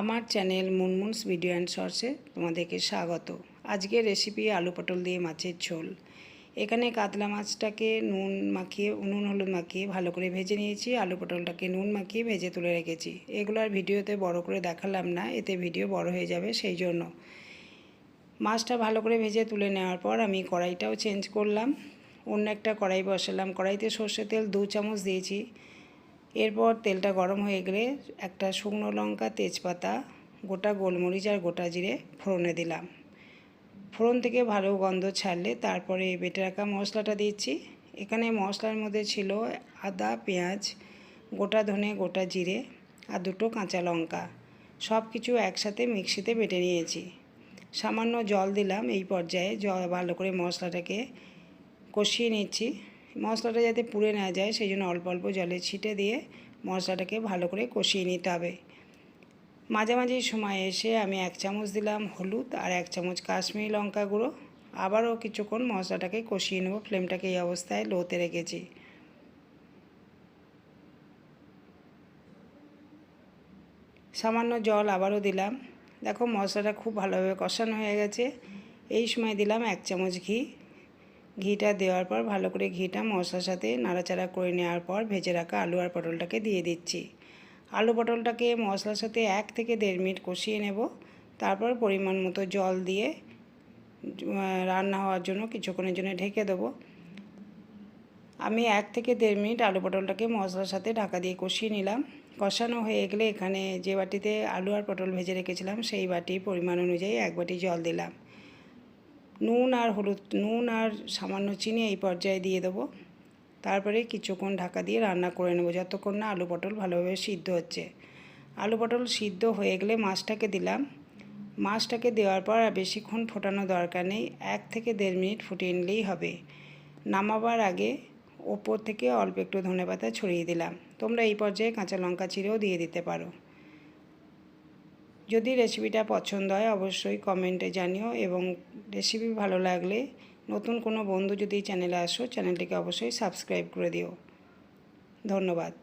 আমার channel মুনমুনস video and শর্টসে তোমাদেরকে স্বাগত। আজকের রেসিপি আলু পটল দিয়ে মাছের ঝোল। এখানে কাতলা মাছটাকে নুন মাখিয়ে, নুন হলুদ মাখিয়ে ভালো করে ভেজে নিয়েছি। আলু পটলটাকে নুন মাখিয়ে ভেজে তুলে রেখেছি। এগুলো আর ভিডিওতে বড় করে দেখালাম না, এতে ভিডিও বড় হয়ে যাবে সেই জন্য। মাছটা ভালো করে ভেজে তুলে নেওয়ার পর আমি কড়াইটাও চেঞ্জ করলাম। অন্য একটা কড়াই বসালাম। কড়াইতে সর্ষে তেল দু চামচ দিয়েছি। এরপর তেলটা গরম হয়ে গেলে একটা শুকনো লঙ্কা, তেজপাতা, গোটা গোলমরিচ আর গোটা জিরে ফোড়নে দিলাম। ফোড়ন থেকে ভালো গন্ধ ছাড়লে তারপরে বেটে রাখা মশলাটা দিচ্ছি। এখানে মশলার মধ্যে ছিল আদা, পেঁয়াজ, গোটা ধনে, গোটা জিরে আর দুটো কাঁচা লঙ্কা। সব কিছু একসাথে মিক্সিতে বেটে নিয়েছি। সামান্য জল দিলাম এই পর্যায়ে। জল ভালো করে মশলাটাকে কষিয়ে নিচ্ছি। মশলাটা যাতে পুড়ে না যায়, সেই জন্য অল্প অল্প জলে ছিটে দিয়ে মশলাটাকে ভালো করে কষিয়ে নিতে হবে। মাঝামাঝি সময় এসে আমি এক চামচ দিলাম হলুদ আর এক চামচ কাশ্মীরি লঙ্কা গুঁড়ো। আবারও কিছুক্ষণ মশলাটাকে কষিয়ে নেব, ফ্লেমটাকে এই অবস্থায় লোতে রেখেছি। সামান্য জল আবারও দিলাম। দেখো মশলাটা খুব ভালোভাবে কষানো হয়ে গেছে। এই সময় দিলাম এক চামচ ঘি। ঘিটা দেওয়ার পর ভালো করে ঘিটা মশলার সাথে নাড়াচাড়া করে নেওয়ার পর ভেজে রাখা আলু আর পটলটাকে দিয়ে দিচ্ছি। আলু পটলটাকে মশলার সাথে এক থেকে দেড় মিনিট কষিয়ে নেব। তারপর পরিমাণ মতো জল দিয়ে রান্না হওয়ার জন্য কিছুক্ষণের জন্য ঢেকে দেবো। আমি এক থেকে দেড় মিনিট আলু পটলটাকে মশলার সাথে ঢাকা দিয়ে কষিয়ে নিলাম। কষানো হয়ে গেলে এখানে যে বাটিতে আলু আর পটল ভেজে রেখেছিলাম, সেই বাটির পরিমাণ অনুযায়ী এক বাটি জল দিলাম। নুন আর হলুদ, নুন আর সামান্য চিনি এই পর্যায়ে দিয়ে দেবো। তারপরে কিছুক্ষণ ঢাকা দিয়ে রান্না করে নেব, যতক্ষণ না আলু পটল ভালোভাবে সিদ্ধ হচ্ছে। আলু পটল সিদ্ধ হয়ে গেলে মাছটাকে দিলাম। মাছটাকে দেওয়ার পর আর বেশিক্ষণ ফোটানো দরকার নেই, এক থেকে দেড় মিনিট ফুটিয়ে নিলেই হবে। নামাবার আগে ওপর থেকে অল্প একটু ধনে পাতা ছড়িয়ে দিলাম। তোমরা এই পর্যায়ে কাঁচা লঙ্কা চিরেও দিয়ে দিতে পারো। যদি রেসিপিটা পছন্দ হয়, অবশ্যই কমেন্টে জানিও এবং রেসিপি ভালো লাগলে নতুন কোনো বন্ধু যদি চ্যানেলে আসো চ্যানেলটিকে অবশ্যই সাবস্ক্রাইব করে দিও। ধন্যবাদ।